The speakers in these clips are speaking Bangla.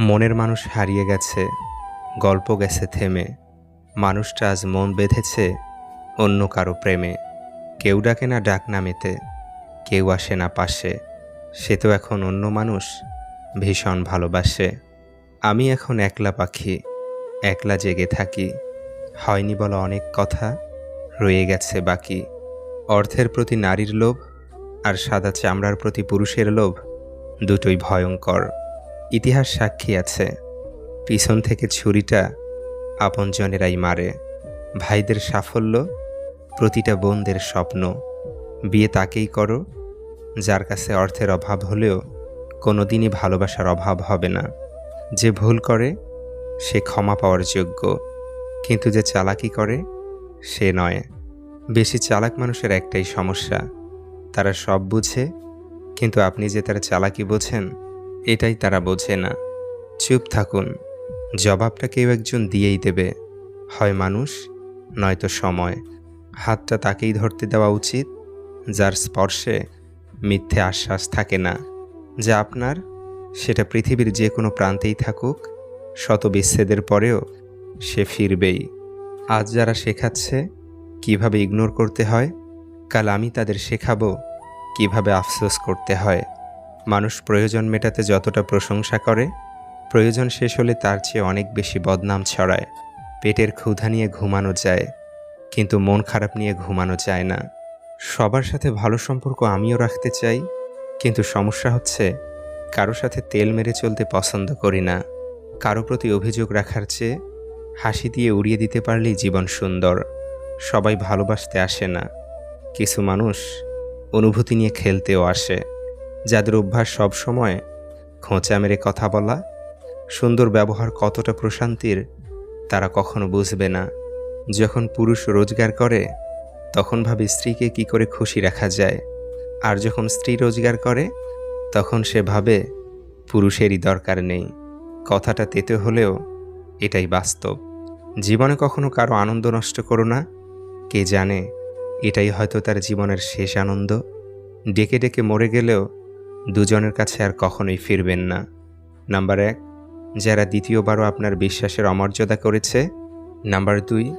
মনের মানুষ হারিয়ে গেছে, গল্প গেছে থেমে। মানুষটা আজ মন বেঁধেছে অন্য কারও প্রেমে। কেউ ডাকে না ডাক নামেতে, কেউ আসে না পাশে। সে তো এখন অন্য মানুষ, ভীষণ ভালোবাসে। আমি এখন একলা পাখি, একলা জেগে থাকি। হয়নি বলা অনেক কথা, রয়ে গেছে বাকি। অর্থের প্রতি নারীর লোভ, আর সাদা চামড়ার প্রতি পুরুষের লোভ, দুটোই ভয়ঙ্কর। ইতিহাস সাক্ষী আছে। পিছন থেকে ছুরিটা আপনজনেরাই মারে। ভাইদের সাফল্য, প্রতিটা বোনদের স্বপ্ন। বিয়ে তাকেই করো, যার কাছে অর্থের অভাব হলেও কোনো দিনই ভালোবাসার অভাব হবে না। যে ভুল করে, সে ক্ষমা পাওয়ার যোগ্য। কিন্তু যে চালাকি করে, সে নয়। বেশি চালাক মানুষের একটাই সমস্যা। তারা সব বুঝে, কিন্তু আপনি যে তারা চালাকি বোঝেন এটাই তারা বোঝে না। চুপ থাকুন, জবাবটা কেউ একজন দিয়েই দেবে। হয় মানুষ, নয়তো সময়। হাতটা তাকেই ধরতে দেওয়া উচিত, যার স্পর্শে মিথ্যে আশ্বাস থাকে না। যা আপনার, সেটা পৃথিবীর যে কোনো প্রান্তেই থাকুক, শত বিচ্ছেদের পরেও সে ফিরবেই। আজ যারা শেখাচ্ছে, কীভাবে ইগনোর করতে হয়, কাল আমি তাদের শেখাবো, কীভাবে আফসোস করতে হয়। মানুষ প্রয়োজন মেটাতে যতটা প্রশংসা করে, প্রয়োজন শেষ হলে তার চেয়ে অনেক বেশি বদনাম ছড়ায়। পেটের ক্ষুধা নিয়ে ঘুমানো যায়, কিন্তু মন খারাপ নিয়ে ঘুমানো যায় না। সবার সাথে ভালো সম্পর্ক আমিও রাখতে চাই, কিন্তু সমস্যা হচ্ছে, কারও সাথে তেল মেরে চলতে পছন্দ করি না। কারও প্রতি অভিযোগ রাখার চেয়ে, হাসি দিয়ে উড়িয়ে দিতে পারলেই জীবন সুন্দর। সবাই ভালোবাসতে আসে না। কিছু মানুষ অনুভূতি নিয়ে খেলতেও আসে। যাদের অভ্যাস সব সময় খোঁচা মেরে কথা বলা, সুন্দর ব্যবহার কতটা প্রশান্তির, তারা কখনো বুঝবে না। যখন পুরুষ রোজগার করে, তখন ভাবে স্ত্রীকে কি করে খুশি রাখা যায়। আর যখন স্ত্রী রোজগার করে, তখন সে ভাবে পুরুষেরই দরকার নেই। কথাটা তেতে হলেও এটাই বাস্তব। জীবনে কখনো কারও আনন্দ নষ্ট করো না। কে জানে, এটাই হয়তো তার জীবনের শেষ আনন্দ। ডেকে ডেকে মরে গেলেও দুজনের কাছে আর কখনোই ফিরবেন না। নাম্বার এক, যারা দ্বিতীয়বারও আপনার বিশ্বাসের অমর্যাদা করেছে। নাম্বার দুই,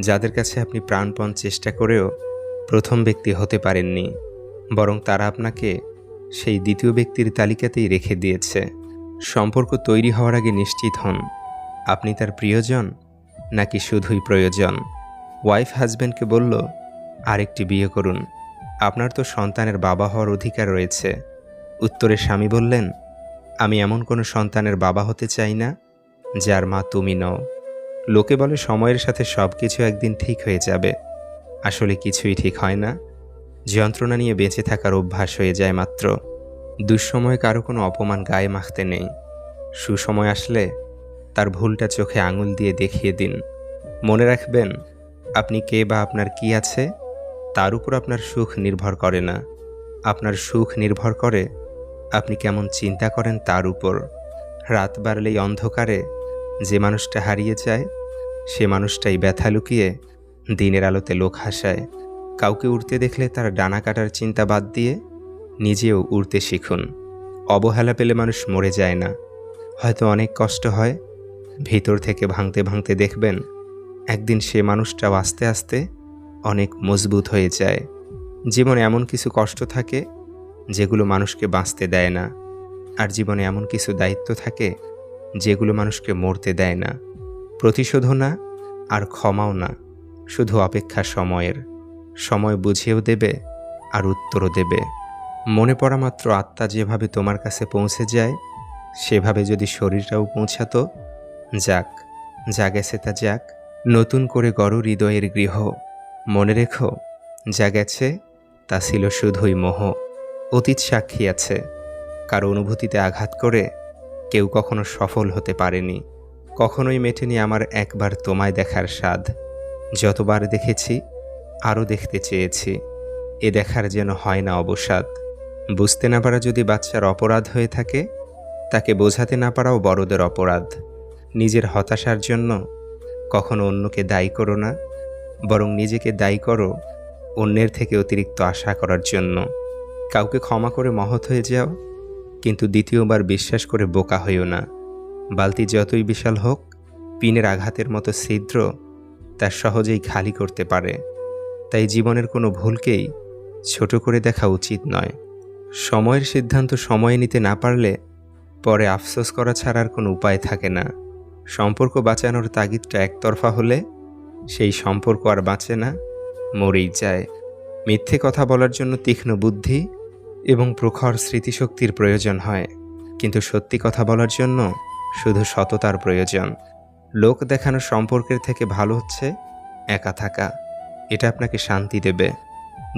যাদের কাছে আপনি প্রাণপণ চেষ্টা করেও প্রথম ব্যক্তি হতে পারেননি, বরং তারা আপনাকে সেই দ্বিতীয় ব্যক্তির তালিকাতেই রেখে দিয়েছে। সম্পর্ক তৈরি হওয়ার আগে নিশ্চিত হন, আপনি তার প্রিয়জন নাকি শুধুই প্রয়োজন। ওয়াইফ হাজব্যান্ডকে বলল, আরেকটি বিয়ে করুন। আপনার তো সন্তানের বাবা হওয়ার অধিকার রয়েছে। উত্তরে স্বামী বললেন, আমি এমন কোনো সন্তানের বাবা হতে চাই না, যার মা তুমি নও। লোকে বলে সময়ের সাথে সব কিছু একদিন ঠিক হয়ে যাবে। আসলে কিছুই ঠিক হয় না। যন্ত্রণা নিয়ে বেঁচে থাকার অভ্যাস হয়ে যায় মাত্র। দুঃসময়ে কারও কোনো অপমান গায়ে মাখতে নেই। সুসময় আসলে তার ভুলটা চোখে আঙুল দিয়ে দেখিয়ে দিন। মনে রাখবেন, আপনি কে বা আপনার কি আছে, তার উপর আপনার সুখ নির্ভর করে না। আপনার সুখ নির্ভর করে আপনি কেমন চিন্তা করেন তার উপর। রাত বাড়লেই অন্ধকারে যে মানুষটা হারিয়ে যায়, সে মানুষটাই ব্যথা লুকিয়ে দিনের আলোতে লোক হাসায়। কাউকে উড়তে দেখলে তার ডানা কাটার চিন্তা বাদ দিয়ে নিজেও উড়তে শিখুন। অবহেলা পেলে মানুষ মরে যায় না। হয়তো অনেক কষ্ট হয়, ভিতর থেকে ভাঙতে ভাঙতে দেখবেন একদিন সে মানুষটাও আস্তে আস্তে অনেক মজবুত হয়ে যায়। জীবনে এমন কিছু কষ্ট থাকে যেগুলো মানুষকে বাঁচতে দেয় না। আর জীবনে এমন কিছু দায়িত্ব থাকে, যেগুলো মানুষকে মরতে দেয় না। প্রতিশোধও না, আর ক্ষমাও না, শুধু অপেক্ষা সময়ের। সময় বুঝিয়েও দেবে, আর উত্তরও দেবে। মনে পড়া মাত্র আত্মা যেভাবে তোমার কাছে পৌঁছে যায়, সেভাবে যদি শরীরটাও পৌঁছাতো, যাক যা গেছে তা যাক। নতুন করে গড় হৃদয়ের গৃহ। মনে রেখো যা গেছে তা ছিল শুধুই মোহ। অতীত সাক্ষী আছে। কারও অনুভূতিতে আঘাত করে কেউ কখনো সফল হতে পারেনি। কখনোই মেটেনি আমার একবার তোমায় দেখার স্বাদ। যতবার দেখেছি, আরও দেখতে চেয়েছি। এ দেখার যেন হয় না অবসাদ। বুঝতে না পারা যদি বাচ্চার অপরাধ হয়ে থাকে, তাকে বোঝাতে না পারাও বড়দের অপরাধ। নিজের হতাশার জন্য কখনো অন্যকে দায়ী করো না, বরং নিজেকে দায়ী করো অন্যের থেকে অতিরিক্ত আশা করার জন্য। কাউকে ক্ষমা করে মহৎ হয়ে যাও, কিন্তু দ্বিতীয়বার বিশ্বাস করে বোকা হইও না। বালতি যতই বিশাল হোক, পিনের আঘাতের মতো ছিদ্র তা সহজেই খালি করতে পারে। তাই জীবনের কোনো ভুলকেই ছোট করে দেখা উচিত নয়। সময়ের সিদ্ধান্ত সময়ে নিতে না পারলে পরে আফসোস করা ছাড়ার কোনো উপায় থাকে না। সম্পর্ক বাঁচানোর তাগিদটা একতরফা হলে সেই সম্পর্ক আর বাঁচে না, মরেই যায়। মিথ্যে কথা বলার জন্য তীক্ষ্ণ বুদ্ধি এবং প্রখর স্মৃতিশক্তির প্রয়োজন হয়। কিন্তু সত্যি কথা বলার জন্য শুধু সততার প্রয়োজন। লোক দেখানো সম্পর্কের থেকে ভালো হচ্ছে একা থাকা। এটা আপনাকে শান্তি দেবে।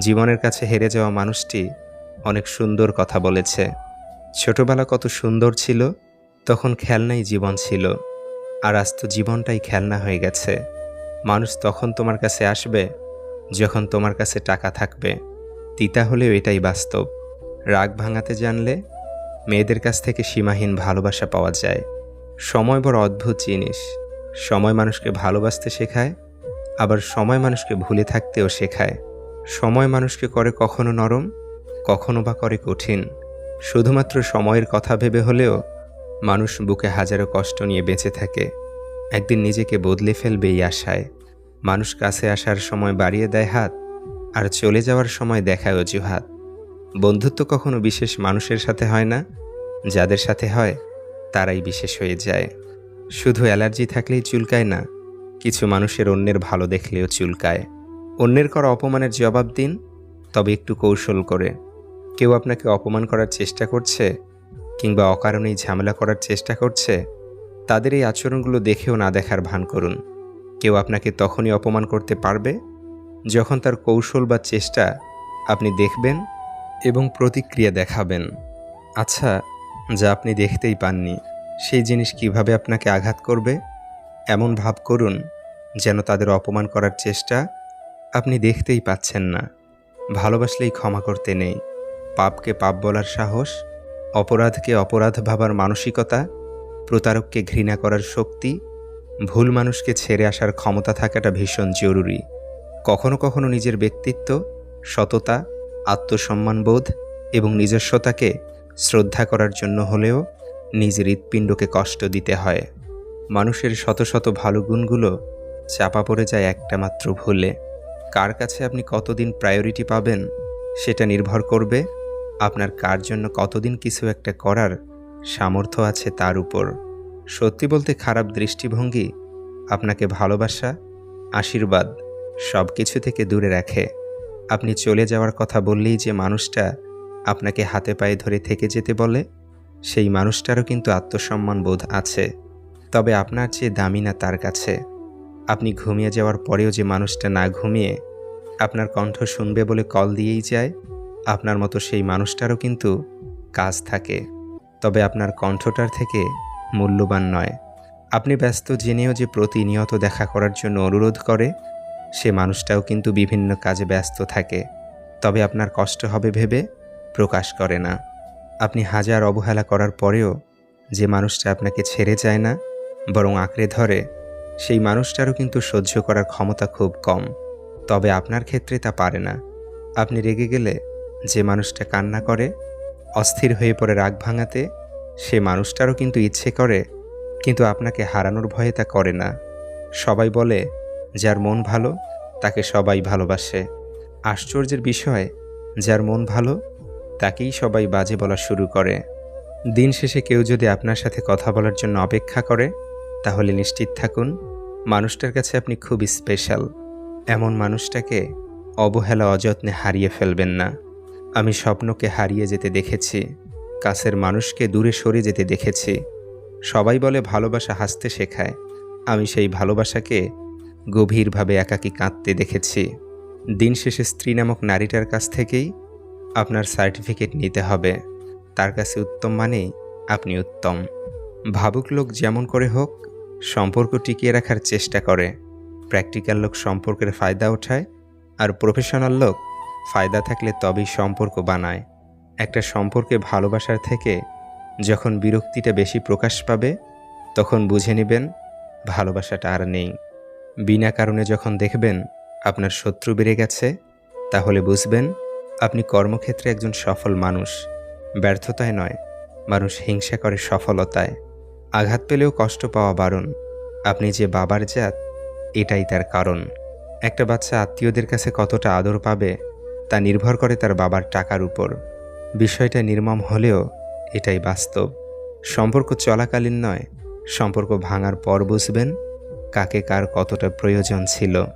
জীবনের কাছে হেরে যাওয়া মানুষটি অনেক সুন্দর কথা বলেছে। ছোটবেলা কত সুন্দর ছিল, তখন খেলনাই জীবন ছিল। আর আজ তো জীবনটাই খেলনা হয়ে গেছে। মানুষ তখন তোমার কাছে আসবে যখন তোমার কাছে টাকা থাকবে, তিতা হলেও এটাই বাস্তব। রাগ ভাঙাতে জানলে মেয়েদের কাছ থেকে সীমাহীন ভালোবাসা পাওয়া যায়। সময় বড় অদ্ভুত জিনিস। সময় মানুষকে ভালোবাসতে শেখায়, আবার সময় মানুষকে ভুলে থাকতেও শেখায়। সময় মানুষকে করে কখনো নরম, কখনো বা করে কঠিন। শুধুমাত্র সময়ের কথা ভেবে হলেও মানুষ বুকে হাজারো কষ্ট নিয়ে বেঁচে থাকে। একদিন নিজেকে বদলে ফেলবে এই আশায়। মানুষ কাছে আসার সময় বাড়িয়ে দেয় হাত, আর চলে যাওয়ার সময় দেখায় অজুহাত। বন্ধুত্ব কখনো বিশেষ মানুষের সাথে হয় না, যাদের সাথে হয়, তারাই বিশেষ হয়ে যায়। শুধু অ্যালার্জি থাকলেই চুলকায় না, কিছু মানুষের অন্যের ভালো দেখলেও চুলকায়। অন্যের করা অপমানের জবাব দিন, তবে একটু কৌশল করে। কেউ আপনাকে অপমান করার চেষ্টা করছে, কিংবা অকারণেই ঝামেলা করার চেষ্টা করছে, তাদের এই আচরণগুলো দেখেও না দেখার ভান করুন। কেউ আপনাকে তখনই অপমান করতে পারবে যখন তার কৌশল বা চেষ্টা আপনি দেখবেন এবং প্রতিক্রিয়া দেখাবেন। আচ্ছা যা আপনি দেখতেই পাননি, সেই জিনিস কীভাবে আপনাকে আঘাত করবে? এমন ভাব করুন যেন তাদের অপমান করার চেষ্টা আপনি দেখতেই পাচ্ছেন না। ভালোবাসলেই ক্ষমা করতে নেই। পাপকে পাপ বলার সাহস, অপরাধকে অপরাধ ভাবার মানসিকতা, প্রতারককে ঘৃণা করার শক্তি ভুল মানুষকে ছেড়ে আসার ক্ষমতা থাকাটা ভীষণ জরুরি। কখনো কখনো নিজের ব্যক্তিত্ব, সততা, আত্মসম্মানবোধ এবং নিজস্বতাকে শ্রদ্ধা করার জন্য হলেও নিজের হৃৎপিণ্ডকে কষ্ট দিতে হয়। মানুষের শত শত ভালো গুণগুলো চাপা পড়ে যায় একটা মাত্র ভুলে। কার কাছে আপনি কতদিন প্রায়োরিটি পাবেন সেটা নির্ভর করবে। আপনার কার জন্য কতদিন কিছু একটা করার সামর্থ্য আছে তার উপর। সত্যি বলতে খারাপ দৃষ্টিভঙ্গি, আপনাকে ভালোবাসা, আশীর্বাদ সব কিছু থেকে দূরে রাখে। আপনি চলে যাওয়ার কথা বললেই যে মানুষটা আপনাকে হাতে পায়ে ধরে থেকে যেতে বলে, সেই মানুষটারও কিন্তু আত্মসম্মান বোধ আছে। তবে আপনার চেয়ে দামি না তার কাছে। আপনি ঘুমিয়ে যাওয়ার পরেও যে মানুষটা না ঘুমিয়ে আপনার কণ্ঠ শুনবে বলে কল দিয়েই যায়, আপনার মতো সেই মানুষটারও কিন্তু কাজ থাকে। তবে আপনার কণ্ঠটার থেকে মূল্যবান নয়। আপনি ব্যস্ত জেনেও যে প্রতিনিয়ত দেখা করার জন্য অনুরোধ করে, সে মানুষটাও কিন্তু বিভিন্ন কাজে ব্যস্ত থাকে। তবে আপনার কষ্ট হবে ভেবে প্রকাশ করে না। আপনি হাজার অবহেলা করার পরেও যে মানুষটা আপনাকে ছেড়ে যায় না, বরং আঁকড়ে ধরে, সেই মানুষটারও কিন্তু সহ্য করার ক্ষমতা খুব কম। তবে আপনার ক্ষেত্রে তা পারে না। আপনি রেগে গেলে যে মানুষটা কান্না করে, অস্থির হয়ে পড়ে রাগ ভাঙাতে সে মানুষটারও কিন্তু ইচ্ছে করে, কিন্তু আপনাকে হারানোর ভয়ে তা করে না। সবাই বলে, যার মন ভালো, তাকে সবাই ভালোবাসে। আশ্চর্যের বিষয়, যার মন ভালো, তাকেই সবাই বাজে বলা শুরু করে। দিন শেষে কেউ যদি আপনার সাথে কথা বলার জন্য অপেক্ষা করে, তাহলে নিশ্চিত থাকুন, মানুষটার কাছে আপনি খুব স্পেশাল এমন মানুষটাকে অবহেলা, অযত্নে হারিয়ে ফেলবেন না। আমি স্বপ্নকে হারিয়ে যেতে দেখেছি। কাছের মানুষকে দূরে সরে যেতে দেখেছি। সবাই বলে ভালোবাসা হাসতে শেখায়। আমি সেই ভালোবাসাকে গভীরভাবে একাকী কাঁদতে দেখেছি। দিন শেষে স্ত্রী নামক নারীটার কাছ থেকেই আপনার সার্টিফিকেট নিতে হবে। তার কাছে উত্তম মানেই আপনি উত্তম। ভাবুক লোক যেমন করে হোক, সম্পর্ক টিকিয়ে রাখার চেষ্টা করে। প্র্যাকটিক্যাল লোক সম্পর্কের ফায়দা ওঠায় আর প্রফেশনাল লোক ফায়দা থাকলে তবেই সম্পর্ক বানায়। একটা সম্পর্কে ভালোবাসার থেকে যখন বিরক্তিটা বেশি প্রকাশ পাবে, তখন বুঝে নেবেন ভালোবাসাটা আর নেই। বিনা কারণে যখন দেখবেন আপনার শত্রু বেড়ে গেছে, তাহলে বুঝবেন আপনি কর্মক্ষেত্রে একজন সফল মানুষ। ব্যর্থতায় নয়, মানুষ হিংসা করে সফলতায়। আঘাত পেলেও কষ্ট পাওয়া বারণ। আপনি যে বাবার জাত, এটাই তার কারণ। একটা বাচ্চা আত্মীয়দের কাছে কতটা আদর পাবে, তা নির্ভর করে তার বাবার টাকার উপর। বিষয়টা নির্মম হলেও এটাই বাস্তব। সম্পর্ক চলাকালীন নয়, সম্পর্ক ভাঙার পর বুঝবেন কাকে কার কতটা প্রয়োজন ছিল।